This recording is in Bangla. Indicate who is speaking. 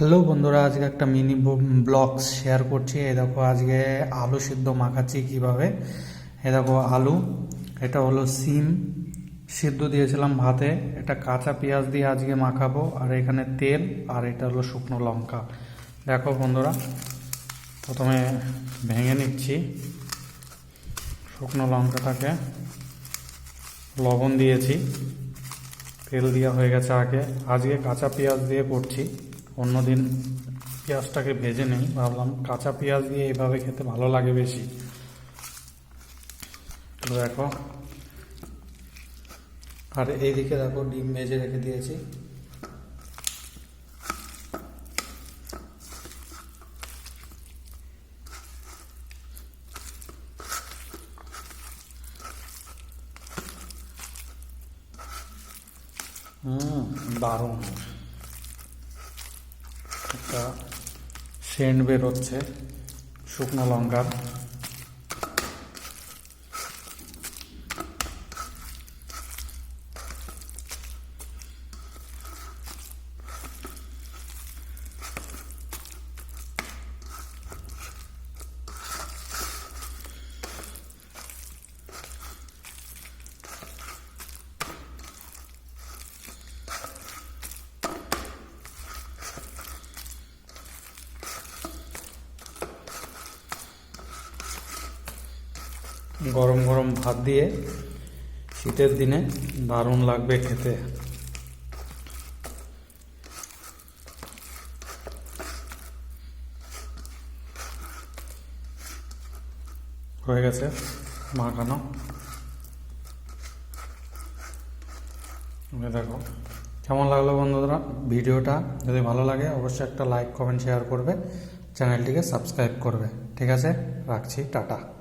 Speaker 1: হ্যালো বন্ধুরা, আজকে একটা মিনি ব্লগ শেয়ার করছি। এই দেখো, আজকে আলু সিদ্ধ মাখাচ্ছি কীভাবে? এ দেখো, আলু, এটা হলো সিম। সিদ্ধ দিয়েছিলাম ভাতে। এটা কাঁচা পেঁয়াজ দিয়ে আজকে মাখাবো, আর এখানে তেল, আর এটা হলো শুকনো লঙ্কা। দেখো বন্ধুরা, প্রথমে ভেঙে নিচ্ছি শুকনো লঙ্কাটাকে। লবণ দিয়েছি। তেল দেওয়া হয়ে গেছে আগে। আজকে কাঁচা পেঁয়াজ দিয়ে করছি। অন্যদিন পেঁয়াজটাকে ভেজে নেই, ভাবলাম কাঁচা পেঁয়াজ দিয়ে এইভাবে খেতে ভালো লাগে বেশি। তো দেখো, আর এইদিকে দেখো ডিম ভেজে রেখে দিয়েছি। হুম, দারুণ। একটা সেন্ট বেরোচ্ছে শুকনো লঙ্কার গরম গরম ভাত দিয়ে শীতের দিনে দারুণ লাগবে খেতে। হয়ে গেছে মাখানো। দেখো, কেমন লাগল বন্ধুরা? ভিডিওটা যদি ভালো লাগে, অবশ্যই একটা লাইক, কমেন্ট, শেয়ার করবে। চ্যানেলটিকে সাবস্ক্রাইব করবে। ঠিক আছে, রাখছি, টাটা।